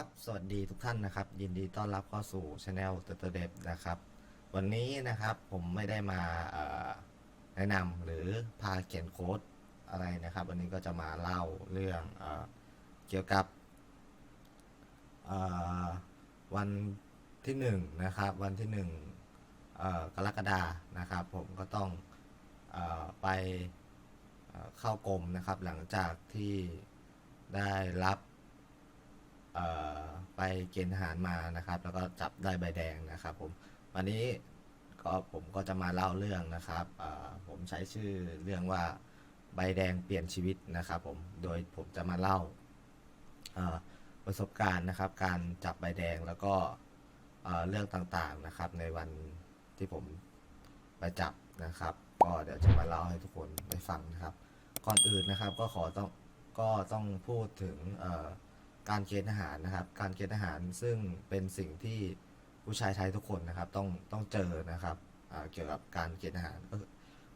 ครับ สวัสดีทุกท่านนะครับ ยินดีต้อนรับเข้าสู่ช anel เตอร์เดนะครับ วันนี้นะครับผมไม่ได้มาแนะนำหรือพาเขียนโค้ดอะไรนะครับ วันนี้ก็จะมาเล่าเรื่องเอเกี่ยวกับวันที่หนึ่งนะครับ วันที่หนึ่งกรกฎานะครับ ผมก็ต้องอไปเข้ากรมนะครับ หลังจากที่ได้รับ ไปเกณฑ์ทหารมานะครับ แล้วก็จับได้ใบแดงนะครับผมวันนี้ก็ผมก็จะมาเล่าเรื่องนะครับผมใช้ชื่อเรื่องว่าใบแดงเปลี่ยนชีวิตนะครับผมโดยผมจะมาเล่าประสบการณ์นะครับ การจับใบแดงแล้วก็เรื่องต่างๆนะครับ ในวันที่ผมไปจับนะครับ ก็เดี๋ยวจะมาเล่าให้ทุกคนได้ฟังนะครับ ก่อนอื่นนะครับก็ขอต้องก็ต้องพูดถึงเการเกณฑ์ทหารนะครับ การเกณฑ์ทหารซึ่งเป็นสิ่งที่ผู้ชายไทยทุกคนนะครับต้องต้องเจอนะครับเกี่ยวกับการเกณฑ์ทหาร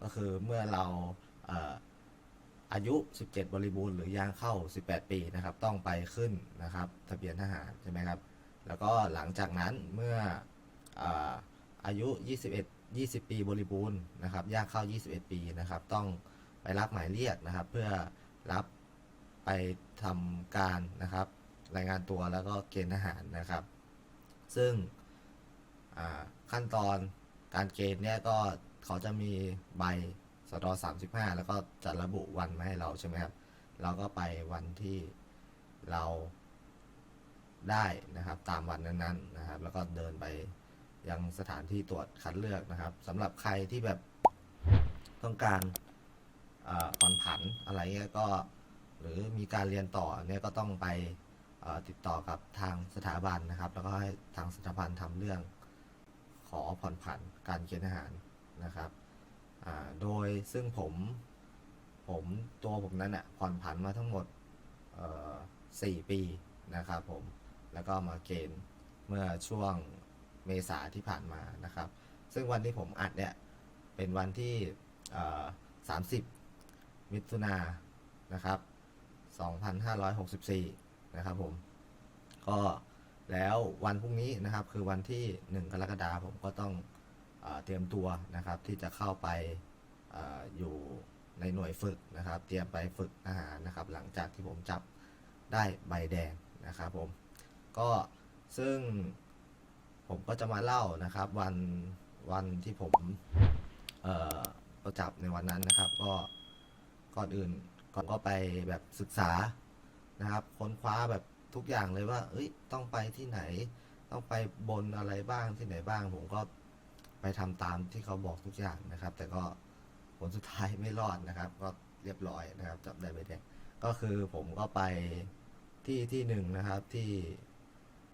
ก็คือเมื่อเราเออายุ 17 บริบูรณ์หรือย่างเข้า 18 ปีนะครับ ต้องไปขึ้นนะครับทะเบียนทหารใช่ไหมครับแล้วก็หลังจากนั้นเมื่ออาอายุ 21 20 ปีบริบูรณ์นะครับย่างเข้า 21 ปีนะครับ ต้องไปรับหมายเรียกนะครับ เพื่อรับไปทำการนะครับ รายงานตัวแล้วก็เกณฑ์ทหารนะครับ ซึ่งขั้นตอนการเกณฑ์เนี่ยก็เขาจะมีใบสตอ35แล้วก็จะระบุวันมาให้เราใช่ไหมครับ เราก็ไปวันที่เราได้นะครับตามวันนั้นๆนะครับ แล้วก็เดินไปยังสถานที่ตรวจคัดเลือกนะครับสำหรับใครที่แบบต้องการอาผ่อนผันอะไรเงี้ยก็ หรือมีการเรียนต่อเนี่ยก็ต้องไป ติดต่อกับทางสถาบันนะครับ แล้วก็ให้ทางสถาบันทำเรื่องขอผ่อนผันการเกณฑ์ทหารนะครับโดยซึ่งผมผมตัวผมนั้นอะผ่อนผันมาทั้งหมดสี่ปีนะครับผมแล้วก็มาเกณฑ์เมื่อช่วงเมษาที่ผ่านมานะครับ ซึ่งวันที่ผมอัดเนี่ยเป็นวันที่เอ่อ30 มิถุนานนะครับ 2564 นะครับผม ก็แล้ววันพรุ่งนี้นะครับคือวันที่ 1 กรกฎาคมผมก็ต้องเอเตรียมตัวนะครับ ที่จะเข้าไปออยู่ในหน่วยฝึกนะครับ เตรียมไปฝึกอาหารนะครับ หลังจากที่ผมจับได้ใบแดงนะครับผมก็ซึ่งผมก็จะมาเล่านะครับวันวันที่ผมเอ่อประจับในวันนั้นนะครับ ก็ก่อนอื่นก่อนก็ไปแบบศึกษา นะครับค้นคว้าแบบทุกอย่างเลยว่า เอ้ย ต้องไปที่ไหน ต้องไปบนอะไรบ้างที่ไหนบ้าง ผมก็ไปทำตามที่เขาบอกทุกอย่างนะครับ แต่ก็ผลสุดท้ายไม่รอดนะครับ ก็เรียบร้อยนะครับ จับได้ใบแดงก็คือผมก็ไปที่ที่หนึ่งนะครับที่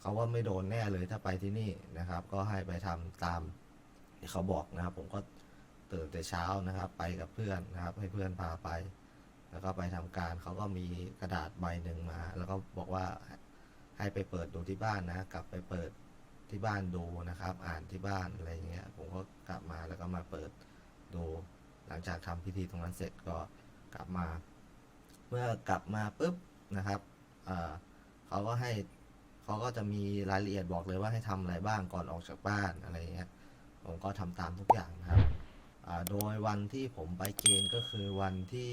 เขาว่าไม่โดนแน่เลยถ้าไปที่นี่นะครับ ก็ให้ไปทำตามที่เขาบอกนะครับ ผมก็ตื่นแต่เช้านะครับ ไปกับเพื่อนนะครับ ให้เพื่อนพาไป แล้วก็ไปทำการเขาก็มีกระดาษใบหนึ่งมา แล้วก็บอกว่าให้ไปเปิดดูที่บ้านนะ กลับไปเปิดที่บ้านดูนะครับ อ่านที่บ้านอะไรเงี้ย ผมก็กลับมาแล้วก็มาเปิดดู หลังจากทำพิธีตรงนั้นเสร็จก็กลับมา เมื่อกลับมาปุ๊บนะครับเขาก็ให้เขาก็จะมีรายละเอียดบอกเลยว่าให้ทำอะไรบ้างก่อนออกจากบ้านอะไรเงี้ย ผมก็ทำตามทุกอย่างนะครับ โดยวันที่ผมไปเกณฑ์ก็คือวันที่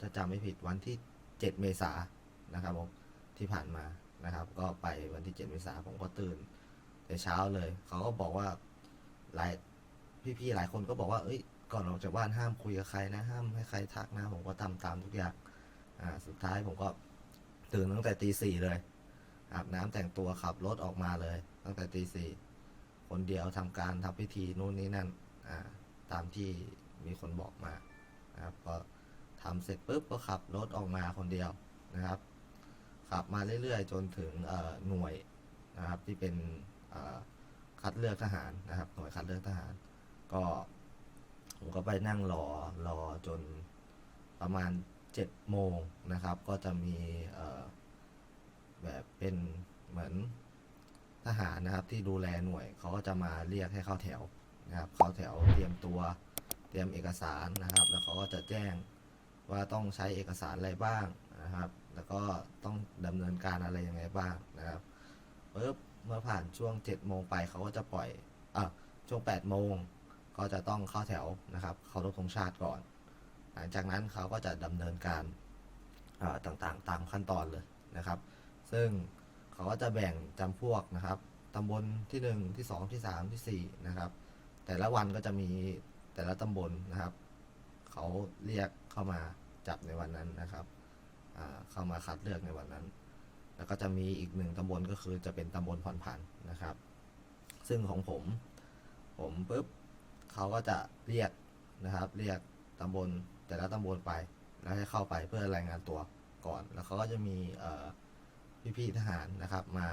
ถ้าจำไม่ผิดวันที่ 7 เมษานะครับผมที่ผ่านมานะครับ ก็ไปวันที่ 7 เมษาผมก็ตื่นแต่เช้าเลย เขาก็บอกว่าหลายพี่ๆหลายคนก็บอกว่าเอ้ยก่อนออกจากบ้านห้ามคุยกับใครนะห้ามให้ใครทักนะ ผมก็ทำตามทุกอย่างอ่าสุดท้ายผมก็ตื่นตั้งแต่ตีสี่เลยอาบน้ำแต่งตัวขับรถออกมาเลย ตั้งแต่ตีสี่คนเดียวทำการทำพิธีนู่นนี่นั่นอ่า ตามที่มีคนบอกมานะครับพอทำเสร็จปุ๊บก็ขับรถออกมาคนเดียวนะครับ ขับมาเรื่อยๆ จนถึงหน่วยนะครับที่เป็นคัดเลือกทหารนะครับ หน่วยคัดเลือกทหาร ก็ผมก็ไปนั่งรอรอจนประมาณเจ็ดโมงนะครับ ก็จะมีแบบเป็นเหมือนทหารนะครับที่ดูแลหน่วยเขาก็จะมาเรียกให้เข้าแถว นะครับเข้าแถวเตรียมตัวเตรียมเอกสารนะครับ แล้วเขาก็จะแจ้งว่าต้องใช้เอกสารอะไรบ้างนะครับ แล้วก็ต้องดำเนินการอะไรยังไงบ้างนะครับปุ๊บเมื่อผ่านช่วง7จ็ดโมงไปเขาก็จะปล่อยอะช่วง8ปดโมงก็จะต้องเข้าแถวนะครับเคารพธงชาติก่อน หลังจากนั้นเขาก็จะดำเนินการต่างๆ ตามขั้นตอนเลยนะครับ ซึ่งเขาก็จะแบ่งจำพวกนะครับตำบลที่ 1 ที่ 2 ที่ 3 ที่4นะครับ แต่ละวันก็จะมีแต่ละตำบลนะครับ เขาเรียกเข้ามาจับในวันนั้นนะครับเข้ามาคัดเลือกในวันนั้น แล้วก็จะมีอีกหนึ่งตำบลก็คือจะเป็นตำบลผ่อนผันนะครับ ซึ่งของผม ผมปุ๊บเขาก็จะเรียกนะครับ เรียกตำบลแต่ละตำบลไป แล้วให้เข้าไปเพื่อรายงานตัวก่อน แล้วเขาก็จะมีพี่ๆทหารนะครับ มา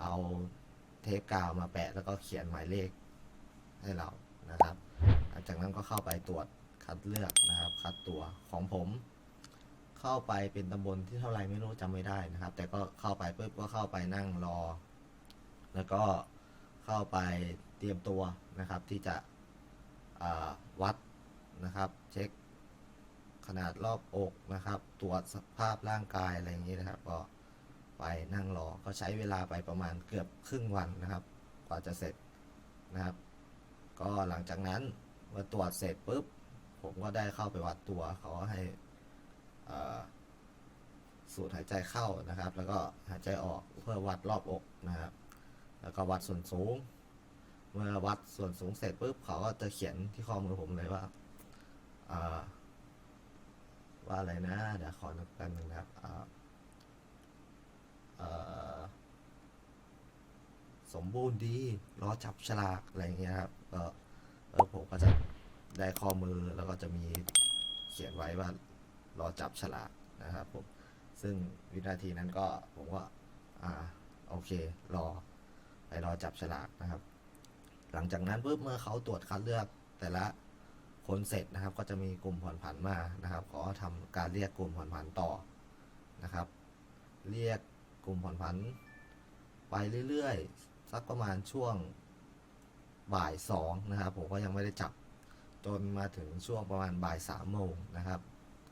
เอาเทปกาวมาแปะแล้วก็เขียนหมายเลข ให้เรานะครับ จากนั้นก็เข้าไปตรวจคัดเลือกนะครับ คัดตัวของผม เข้าไปเป็นตำบลที่เท่าไรไม่รู้จำไม่ได้นะครับ แต่ก็เข้าไปปุ๊บก็เข้าไปนั่งรอ แล้วก็เข้าไปเตรียมตัวนะครับที่จะวัดนะครับ เช็คขนาดรอบอกนะครับ ตรวจสภาพร่างกายอะไรอย่างนี้นะครับ ก็ไปนั่งรอก็ใช้เวลาไปประมาณเกือบครึ่งวันนะครับ กว่าจะเสร็จนะครับ ก็หลังจากนั้นเมื่อตรวจเสร็จปุ๊บ ผมก็ได้เข้าไปวัดตัวเขาให้สูดหายใจเข้านะครับ แล้วก็หายใจออกเพื่อวัดรอบอกนะครับ แล้วก็วัดส่วนสูง เมื่อวัดส่วนสูงเสร็จปุ๊บเขาก็จะเขียนที่ข้อมือผมเลยว่าว่าอะไรนะเดี๋ยวขอนึกแป๊บนึงนะครับสมบูรณ์ดีรอจับฉลากอะไรอย่างเงี้ยครับ ก็ผมก็จะได้ข้อมือแล้วก็จะมีเขียนไว้ว่ารอจับฉลากนะครับผมซึ่งวินาทีนั้นก็ผมก็อ่าโอเครอไปรอจับฉลากนะครับ หลังจากนั้นปุ๊บเมื่อเขาตรวจคัดเลือกแต่ละคนเสร็จนะครับ ก็จะมีกลุ่มผ่อนผันมานะครับขอทำการเรียกกลุ่มผ่อนผันต่อนะครับ เรียกกลุ่มผ่อนผันไปเรื่อยๆสักประมาณช่วง บ่ายสองนะครับ ผมก็ยังไม่ได้จับจนมาถึงช่วงประมาณบ่ายสามโมงนะครับ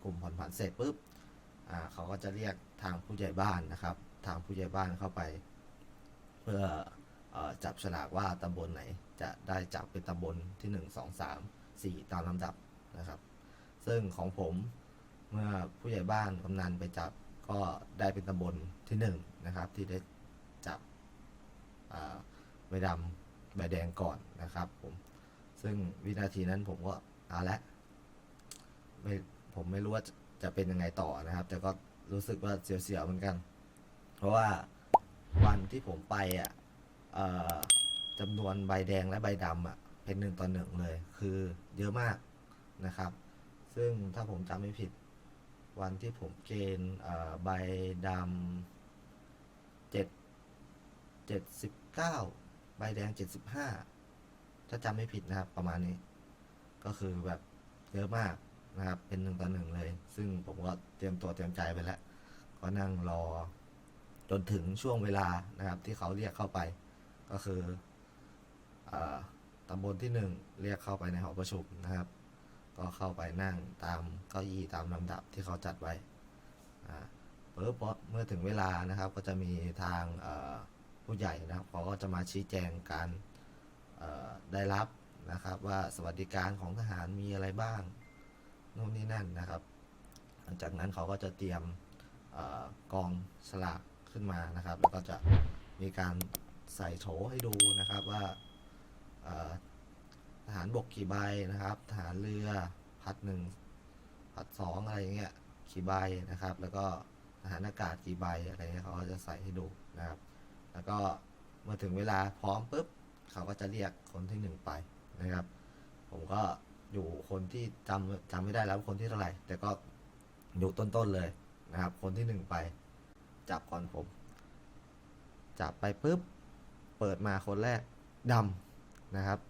กลุ่มผ่อนผันเสร็จปุ๊บเขาก็จะเรียกทางผู้ใหญ่บ้านนะครับ ทางผู้ใหญ่บ้านเข้าไป เพื่ออจับฉลากว่าตำบลไหน จะได้จับเป็นตำบลที่ 1 2 3 4 ตามลำดับนะครับ ซึ่งของผมเมื่อผู้ใหญ่บ้านกำนันไปจับก็ได้เป็นตำบลที่1นะครับที่ได้จับอ่ดำ ใบแดงก่อนนะครับผมซึ่งวินาทีนั้นผมก็เอาละไม่ผมไม่รู้ว่าจะเป็นยังไงต่อนะครับ แต่ก็รู้สึกว่าเสียวๆเหมือนกัน เพราะว่าวันที่ผมไปอะจำนวนใบแดงและใบดำอะเป็นหนึ่งต่อหนึ่งเลย คือเยอะมากนะครับ ซึ่งถ้าผมจำไม่ผิด วันที่ผมเกณฑ์ใบดำเจ็ดเจ็ดสิบเก้า ใบแดงเจ็ดสิบห้าถ้าจำไม่ผิดนะครับ ประมาณนี้ ก็คือแบบเยอะมากนะครับ เป็นหนึ่งต่อหนึ่งเลย ซึ่งผมก็เตรียมตัวเตรียมใจไปแล้ว ก็นั่งรอ จนถึงช่วงเวลานะครับ ที่เขาเรียกเข้าไป ก็คืออตำบลที่หนึ่งเรียกเข้าไปในหอประชุมนะครับ ก็เข้าไปนั่งตามเก้าอี้ตามลำดับที่เขาจัดไว้อ่าปุ๊บพอเมื่อถึงเวลานะครับ ก็จะมีทางเอ่อ ผู้ใหญ่นะครับเขาก็จะมาชี้แจงการได้รับนะครับว่าสวัสดิการของทหารมีอะไรบ้างนู่นนี่นั่นนะครับ หลังจากนั้นเขาก็จะเตรียมออกองสลากขึ้นมานะครับแล้วก็จะมีการใส่โถให้ดูนะครับว่าทหารบกกี่ใบนะครับทหารเรือพัดหนึ่งพัดสองอะไรเงี้ยกี่ใบนะครับ แล้วก็ทหารอากาศกี่ใบอะไรเงี้ยเขาก็จะใส่ให้ดูนะครับ แล้วก็เมื่อถึงเวลาพร้อมปุ๊บเขาก็จะเรียกคนที่หนึ่งไปนะครับ ผมก็อยู่คนที่จำจำไม่ได้แล้วคนที่เท่าไหร่ แต่ก็อยู่ต้นๆเลยนะครับ คนที่หนึ่งไป จับก่อนผม จับไปปุ๊บเปิดมาคนแรกดำนะครับ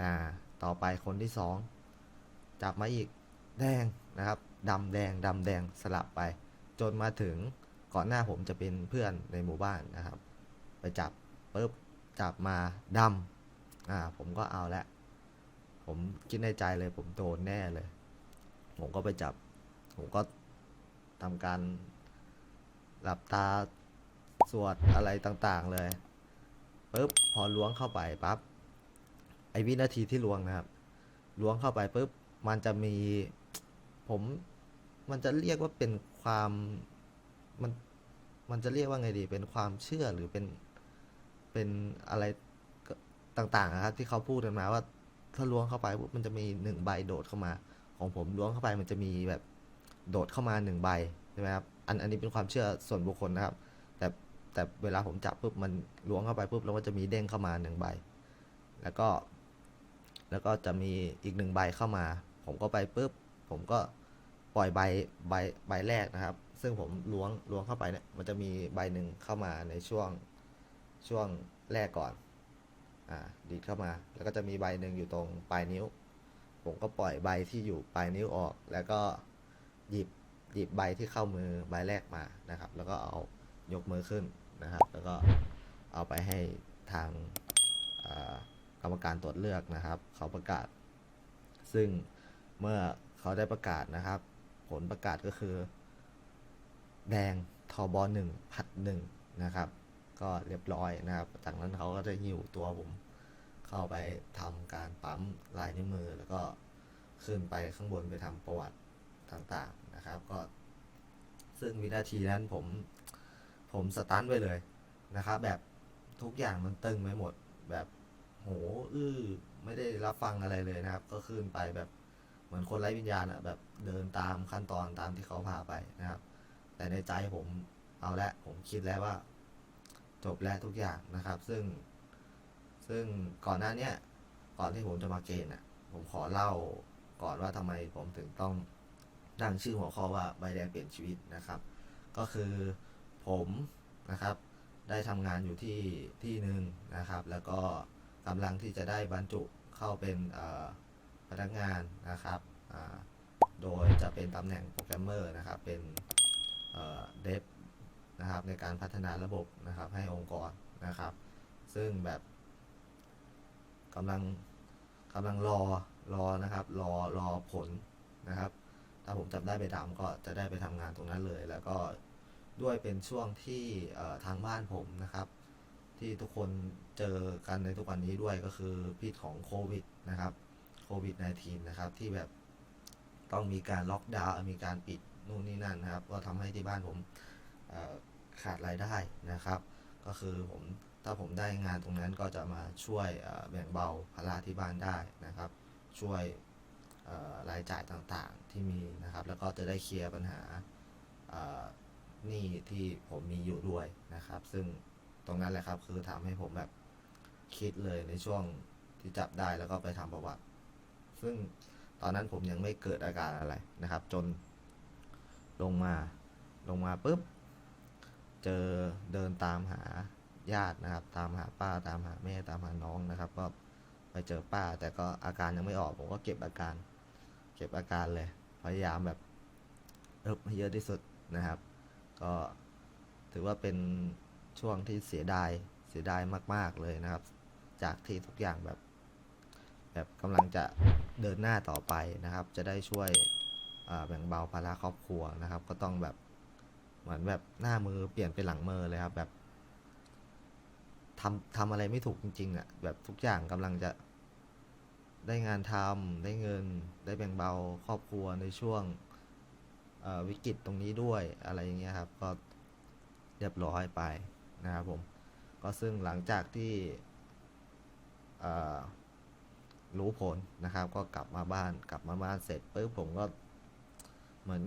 นะต่อไปคนที่สองจับมาอีกแดงนะครับดำแดงดำแดงสลับไป จนมาถึงก่อนหน้าผมจะเป็นเพื่อนในหมู่บ้านนะครับ จับปุ๊บจับมาดำอ่า ผมก็เอาละ ผมคิดในใจเลยผมโดนแน่เลย ผมก็ไปจับ ผมก็ทำการหลับตาสวดอะไรต่างๆเลยปุ๊บพอล้วงเข้าไปปั๊บไอวินาทีที่ล้วงนะครับ ล้วงเข้าไปปุ๊บมันจะมี ผมมันจะเรียกว่าเป็นความมันมันจะเรียกว่าไงดี เป็นความเชื่อหรือเป็น เป็นอะไรต่างๆนะครับ ที่เขาพูดกันมาว่า ถ้าล้วงเข้าไปปุ๊บมันจะมีหนึ่งใบโดดเข้ามา ของผมล้วงเข้าไปมันจะมีแบบโดดเข้ามาหนึ่งใบใช่ไหมครับอันอันนี้เป็นความเชื่อส่วนบุคคลนะครับ แต่แต่เวลาผมจับปุ๊บมันล้วงเข้าไปปุ๊บแล้วมันจะมีเด้งเข้ามาหนึ่งใบ แล้วก็ แล้วก็จะมีอีกหนึ่งใบเข้ามา ผมก็ไปปุ๊บผมก็ปล่อยใบใบใบแรกนะครับ ซึ่งผมล้วงล้วงเข้าไปเนี่ยมันจะมีใบหนึ่งเข้ามาในช่วง ช่วงแรกก่อน อ่า ดีดเข้ามา แล้วก็จะมีใบหนึ่งอยู่ตรงปลายนิ้ว ผมก็ปล่อยใบที่อยู่ปลายนิ้วออก แล้วก็หยิบหยิบใบที่เข้ามือใบแรกมานะครับ แล้วก็เอายกมือขึ้นนะครับ แล้วก็เอาไปให้ทางกรรมการตรวจเลือกนะครับ เขาประกาศ ซึ่งเมื่อเขาได้ประกาศนะครับ ผลประกาศก็คือ แดงทอบอหนึ่งผัดหนึ่งนะครับ ก็เรียบร้อยนะครับจากนั้นเขาก็จะหิ้วตัวผม เข้าไปทำการปั๊มลายนิ้วมือ แล้วก็ขึ้นไปข้างบนไปทำประวัติต่างๆนะครับ ก็ ซึ่งวินาทีนั้นผมผมสตันไปเลยนะครับ แบบทุกอย่างมันตึงไปหมด แบบโหอื้อไม่ได้รับฟังอะไรเลยนะครับ ก็ขึ้นไปแบบเหมือนคนไร้วิญญาณอะแบบเดินตามขั้นตอนตามที่เขาพาไปนะครับ แต่ในใจผมเอาละผมคิดแล้วว่า จบแล้วทุกอย่างนะครับ ซึ่ง ซึ่งก่อนหน้าเนี้ยก่อนที่ผมจะมาเกณฑ์อะ ผมขอเล่าก่อนว่าทำไมผมถึงต้องตั้งชื่อหัวข้อว่าใบแดงเปลี่ยนชีวิตนะครับ ก็คือผมนะครับ ได้ทำงานอยู่ที่ที่หนึ่งนะครับ แล้วก็กำลังที่จะได้บรรจุเข้าเป็นพนักงานนะครับโดยจะเป็นตำแหน่งโปรแกรมเมอร์นะครับ เป็นเดฟ นะครับ ในการพัฒนาระบบนะครับ ให้องค์กรนะครับ ซึ่งแบบกำลังกำลังรอรอนะครับ รอรอผลนะครับ ถ้าผมจับได้ไปดำก็จะได้ไปทำงานตรงนั้นเลย แล้วก็ด้วยเป็นช่วงที่ทางบ้านผมนะครับ ที่ทุกคนเจอกันในทุกวันนี้ด้วยก็คือพิษของโควิดนะครับโควิด -19 นะครับ ที่แบบต้องมีการล็อกดาวน์มีการปิดนู่นนี่นั่นนะครับ ก็ทำให้ที่บ้านผม ขาดรายได้นะครับ ก็คือผมถ้าผมได้งานตรงนั้นก็จะมาช่วยแบ่งเบาภาระที่บ้านได้นะครับ ช่วยรายจ่ายต่างๆที่มีนะครับ แล้วก็จะได้เคลียร์ปัญหาหนี้ที่ผมมีอยู่ด้วยนะครับ ซึ่งตรงนั้นแหละครับคือทำให้ผมแบบคิดเลยในช่วงที่จับได้แล้วก็ไปทำประวัติ ซึ่งตอนนั้นผมยังไม่เกิดอาการอะไรนะครับ จนลงมาลงมาปุ๊บ เจอเดินตามหาญาตินะครับ ตามหาป้าตามหาแม่ตามหาน้องนะครับ ก็ไปเจอป้าแต่ก็อาการยังไม่ออก ผมก็เก็บอาการ เก็บอาการเลย พยายามแบบเอิบให้เยอะที่สุดนะครับ ก็ถือว่าเป็นช่วงที่เสียดายเสียดายมาก ๆเลยนะครับ จากที่ทุกอย่างแบบ แบบกำลังจะเดินหน้าต่อไปนะครับ จะได้ช่วยแบ่งเบาภาระครอบครัวนะครับ ก็ต้องแบบ เหมือนแบบหน้ามือเปลี่ยนเป็นหลังมือเลยครับ แบบทำทำอะไรไม่ถูกจริง ๆอะ แบบทุกอย่างกำลังจะได้งานทำได้เงิน ได้แบ่งเบาครอบครัวในช่วงวิกฤตตรงนี้ด้วยอะไรอย่างเงี้ยครับ ก็เรียบร้อยไปนะครับผม ก็ซึ่งหลังจากที่รู้ผลนะครับ ก็กลับมาบ้านกลับมาบ้านเสร็จปุ๊บผมก็เหมือน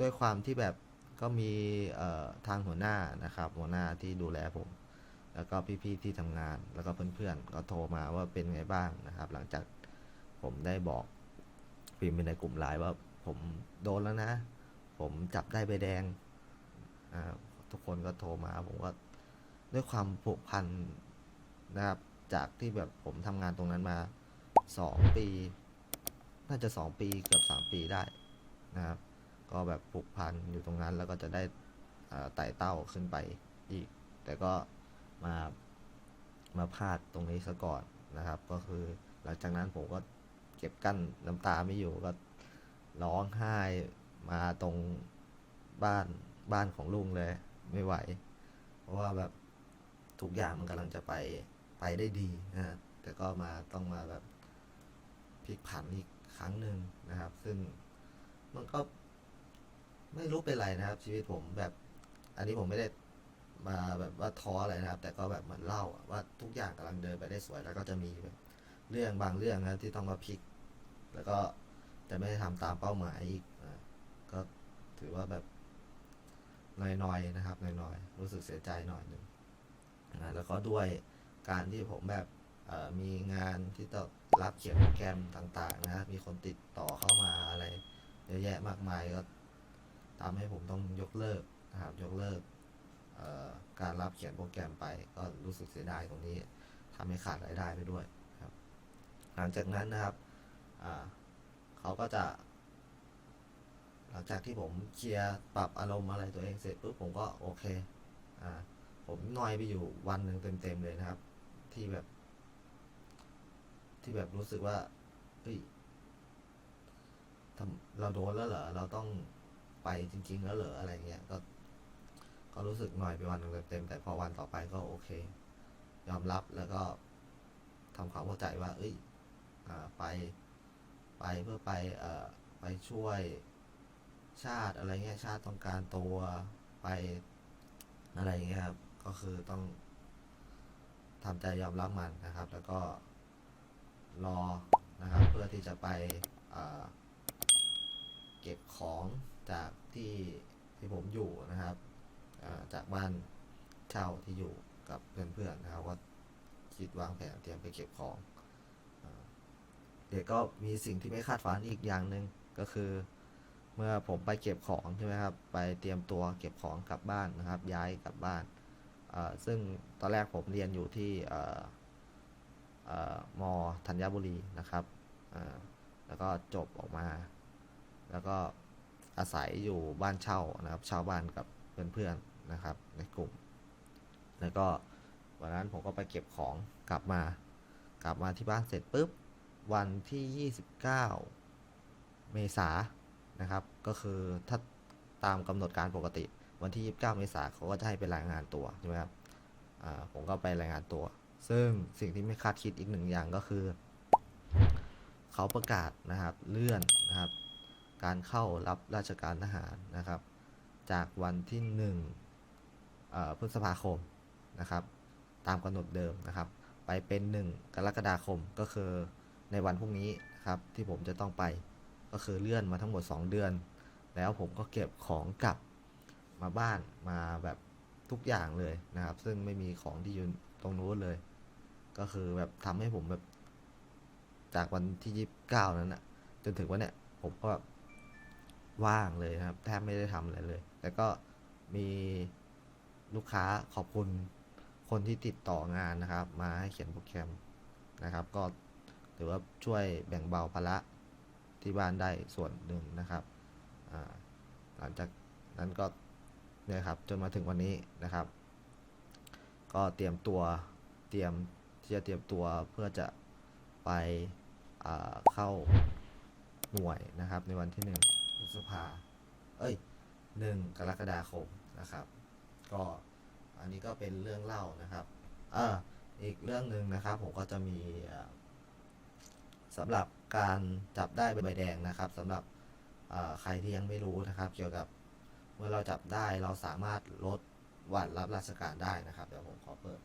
ด้วยความที่แบบ ก็มีทางหัวหน้านะครับ หัวหน้าที่ดูแลผม แล้วก็พี่ๆที่ทำงาน แล้วก็เพื่อนๆก็โทรมาว่าเป็นไงบ้างนะครับ หลังจากผมได้บอกพิมพ์ในกลุ่มไลน์ว่าผมโดนแล้วนะ ผมจับได้ใบแดง ทุกคนก็โทรมา ผมก็ด้วยความผูกพันนะครับ จากที่แบบผมทำงานตรงนั้นมาสองปี น่าจะสองปีเกือบสามปีได้นะครับ ก็แบบผูกพันอยู่ตรงนั้นแล้วก็จะได้ไต่เต้าขึ้นไปอีก แต่ก็มามาพลาดตรงนี้ซะก่อนนะครับ ก็คือหลังจากนั้นผมก็เก็บกั้นน้ำตาไม่อยู่ก็ร้องไห้มาตรงบ้านบ้านของลุงเลย ไม่ไหว เพราะว่าแบบทุกอย่างมันกำลังจะไปไปได้ดีนะแต่ก็มาต้องมาแบบพลิกผันอีกครั้งหนึ่งนะครับ ซึ่งมันก็ ไม่รู้เป็นไรนะครับ ชีวิตผมแบบ อันนี้ผมไม่ได้มาแบบว่าท้ออะไรนะครับ แต่ก็แบบเหมือนเล่าว่าทุกอย่างกำลังเดินไปได้สวยแล้วก็จะมีแบบเรื่องบางเรื่องนะที่ต้องมาพลิก แล้วก็จะไม่ได้ทำตามเป้าหมายอีกก็ถือว่าแบบน้อยๆนะครับน้อยๆรู้สึกเสียใจหน่อยหนึ่งแล้วก็ด้วยการที่ผมแบบมีงานที่ต้องรับเขียนโปรแกรมต่างๆนะครับมีคนติดต่อเข้ามาอะไรเยอะแยะมากมายก็ ทำให้ผมต้องยกเลิกนะครับยกเลิกการรับเขียนโปรแกรมไปก็รู้สึกเสียดายตรงนี้ทำให้ขาดรายได้ไปด้วยครับ หลังจากนั้นนะครับเขาก็จะ หลังจากที่ผมเคลียร์ปรับอารมณ์อะไรตัวเองเสร็จปุ๊บผมก็โอเคอผมนอยไปอยู่วันหนึ่งเต็มๆเลยนะครับ ที่แบบ ที่แบบรู้สึกว่าเฮ้ยเราโดนแล้วเหรอเราต้อง ไปจริง ๆ แล้วเหรออะไรเงี้ยก็ ก็รู้สึกหน่อยไปวันหนึ่งเต็มๆแต่พอวันต่อไปก็โอเค ยอมรับแล้วก็ทำความเข้าใจว่า เอ้ยอไปไปเพื่อไปเอ่อไปช่วยชาติอะไรเงี้ยชาติต้องการตัวไปอะไรเงี้ยครับก็คือต้องทำใจยอมรับมันนะครับ แล้วก็รอนะครับ เพื่อที่จะไปเก็บของ จากที่ที่ผมอยู่นะครับจากบ้านเช่าที่อยู่กับเพื่อนๆนะครับว่าคิดวางแผนเตรียมไปเก็บของเดี๋ยวก็มีสิ่งที่ไม่คาดฝันอีกอย่างหนึ่งก็คือ เมื่อผมไปเก็บของใช่ไหมครับไปเตรียมตัวเก็บของกลับบ้านนะครับ ย้ายกลับบ้านซึ่งตอนแรกผมเรียนอยู่ที่เอ่อเอ่อมธัญบุรีนะครับแล้วก็จบออกมา แล้วก็ อาศัยอยู่บ้านเช่านะครับเช่าบ้านกับเพื่อนๆนะครับ ในกลุ่ม แล้วก็วันนั้นผมก็ไปเก็บของกลับมา กลับมาที่บ้านเสร็จปุ๊บวันที่ 29 เมษายนนะครับ ก็คือถ้าตามกำหนดการปกติ วันที่ 29 เมษายนเขาก็จะให้ไปรายงานตัวใช่ไหมครับผมก็ไปรายงานตัว ซึ่งสิ่งที่ไม่คาดคิดอีกหนึ่งอย่างก็คือ เขาประกาศนะครับเลื่อนนะครับ การเข้ารับราชการทหารนะครับ จากวันที่1เอ่อพฤษภาคมนะครับ ตามกำหนดเดิมนะครับ ไปเป็น 1 กรกฎาคมก็คือในวันพรุ่งนี้นครับที่ผมจะต้องไปก็คือเลื่อนมาทั้งหมด 2 เดือน แล้วผมก็เก็บของกลับมาบ้านมาแบบทุกอย่างเลยนะครับ ซึ่งไม่มีของที่อยู่ตรงนู้นเลย ก็คือแบบทำให้ผมแบบจากวันที่29นั้นนะจนถึงวันเนี้ยผมก็แบบ ว่างเลยครับ แทบไม่ได้ทำอะไรเลยแต่ก็มีลูกค้าขอบคุณคนที่ติดต่องานนะครับ มาให้เขียนโปรแกรมนะครับ ก็ถือว่าช่วยแบ่งเบาภาระที่บ้านได้ส่วนหนึ่งนะครับหลังจากนั้นก็เนี่ยครับจนมาถึงวันนี้นะครับ ก็เตรียมตัวเตรียมที่จะเตรียมตัวเพื่อจะไปเข้าหน่วยนะครับในวันที่หนึ่ง พฤษภา เอ้ยหนึ่งกรกฎาคมนะครับ ก็อันนี้ก็เป็นเรื่องเล่านะครับเอออีกเรื่องหนึ่งนะครับผมก็จะมีสำหรับการจับได้ใบแดงนะครับสำหรับใครที่ยังไม่รู้นะครับ เกี่ยวกับเมื่อเราจับได้เราสามารถลดวันรับราชการได้นะครับ เดี๋ยวผมขอเปิด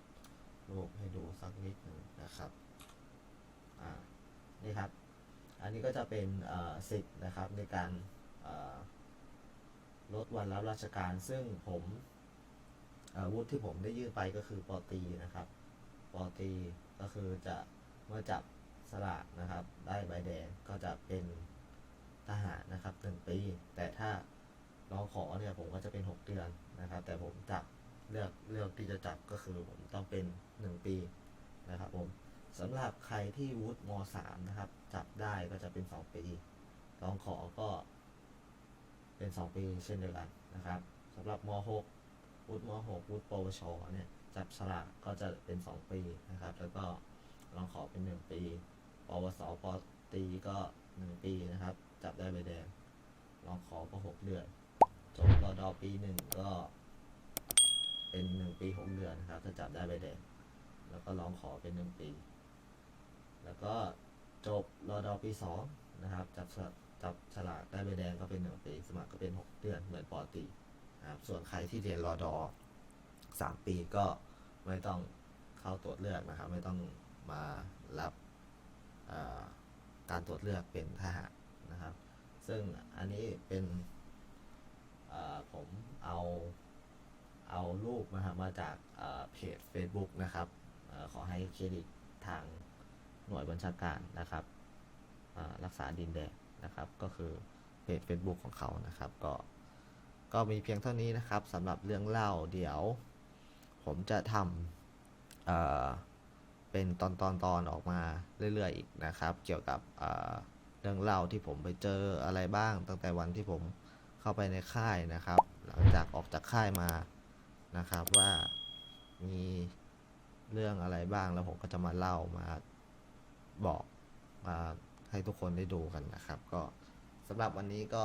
รูปให้ดูสักนิดหนึ่งนะครับอ่านี่ครับ อันนี้ก็จะเป็นสิทธิ์นะครับในการ ลดวันรับราชการซึ่งผมวุฒิที่ผมได้ยื่นไปก็คือปอตีนะครับปอตีก็คือจะเมื่อจับสลากนะครับ ได้ใบแดงก็จะเป็นทหารนะครับหนึ่งปี แต่ถ้าร้องขอเนี่ยผมก็จะเป็นหกเดือนนะครับ แต่ผมจับเลือกเลือกที่จะจับก็คือผมต้องเป็นหนึ่งปีนะครับผมสำหรับใครที่วุฒิม .3 นะครับ จับได้ก็จะเป็น 2 ปีร้องขอก็ เป็น 2 ปีเช่นเดียวกันนะครับสำหรับม .6 วุฒิม .6 วุฒิปวชเนี่ยจับฉลากก็จะเป็น 2 ปีนะครับ แล้วก็ร้องขอเป็น 1 ปี ปวสปตีก็ 1 ปีนะครับ จับได้ใบแดงร้องขอก็ 6 เดือนจบรอดอปีหนึ่งก็ เป็นหนึ่งปีหกเดือนนะครับถ้าจับได้ใบแดงแล้วก็ลองขอเป็นหนึ่งปี แล้วก็จบรอดอปีสองนะครับ จับสลาก จับฉลากได้ใบแดงก็เป็นหนึ่งปี สมัครก็เป็นหกเดือนเหมือนปอตีนะครับส่วนใครที่เรียนรอดอสามปีก็ไม่ต้องเข้าตรวจเลือกนะครับ ไม่ต้องมารับการตรวจเลือกเป็นทหารนะครับ ซึ่งอันนี้เป็นผมเอาเอารูปนะครับมาจากเพจ Facebook นะครับอขอให้เครดิตทางหน่วยบัญชาการนะครับรักษาดินแดน นะครับ ก็คือเพจ Facebook ของเขานะครับ ก็ก็มีเพียงเท่านี้นะครับสำหรับเรื่องเล่าเดี๋ยว ผมจะทำเอ่อเป็นตอนตอนตอนออกมาเรื่อยๆอีกนะครับ เกี่ยวกับเอ่อเรื่องเล่าที่ผมไปเจออะไรบ้าง ตั้งแต่วันที่ผมเข้าไปในค่ายนะครับ หลังจากออกจากค่ายมานะครับว่ามีเรื่องอะไรบ้างแล้วผมก็จะมาเล่ามาบอกมา ให้ทุกคนได้ดูกันนะครับ ก็สำหรับวันนี้ก็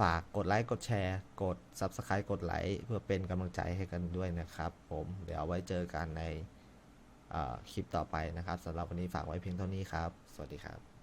ฝากกดไลค์กดแชร์ กด Subscribe กดไลค์เพื่อเป็นกำลังใจให้กันด้วยนะครับ ผมเดี๋ยวไว้เจอกันในคลิปต่อไปนะครับสำหรับวันนี้ฝากไว้เพียงเท่านี้ครับ สวัสดีครับ